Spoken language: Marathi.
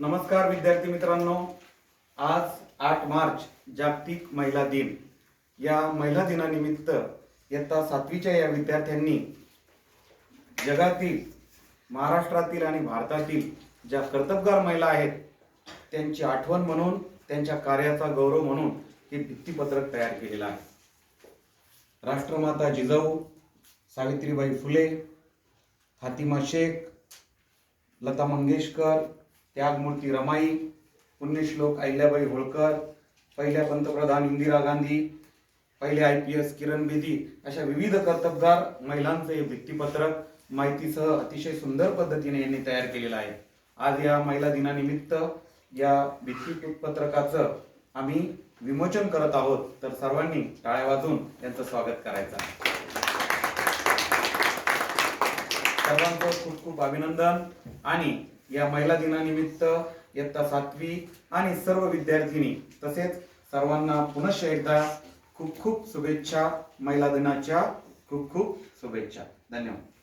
नमस्कार विद्यार्थी मित्रांनो. आज आठ मार्च जागतिक महिला दिन. या महिला दिनानिमित्त इयत्ता सातवीच्या या विद्यार्थ्यांनी जगातील महाराष्ट्रातील आणि भारतातील ज्या कर्तबगार महिला आहेत त्यांची आठवण म्हणून त्यांच्या कार्याचा गौरव म्हणून हे भित्तीपत्रक तयार केलेलं आहे. राष्ट्रमाता जिजाऊ सावित्रीबाई फुले फातिमा शेख लता मंगेशकर त्यागमूर्ती रमाई पुण्यश्लोक अहिल्याबाई होळकर पहिल्या पंतप्रधान इंदिरा गांधी पहिले I P S Kiran Bedi अशा विविध कर्तबगार महिलांचं हे भित्तीपत्रक माहितीसह अतिशय सुंदर पद्धतीने यांनी तयार केलेलं आहे. आज या महिला दिनानिमित्त या भित्तीपत्रकाचं आम्ही विमोचन करत आहोत. तर सर्वांनी टाळ्या वाजून यांचं स्वागत करायचं आहे. सर्वांचं खूप खूप अभिनंदन आणि या महिला दिनानिमित्त इयत्ता सातवी आणि सर्व विद्यार्थिनी तसेच सर्वांना पुनश्च एकदा खूप खूप शुभेच्छा महिला दिनाच्या खूप खूप शुभेच्छा. धन्यवाद.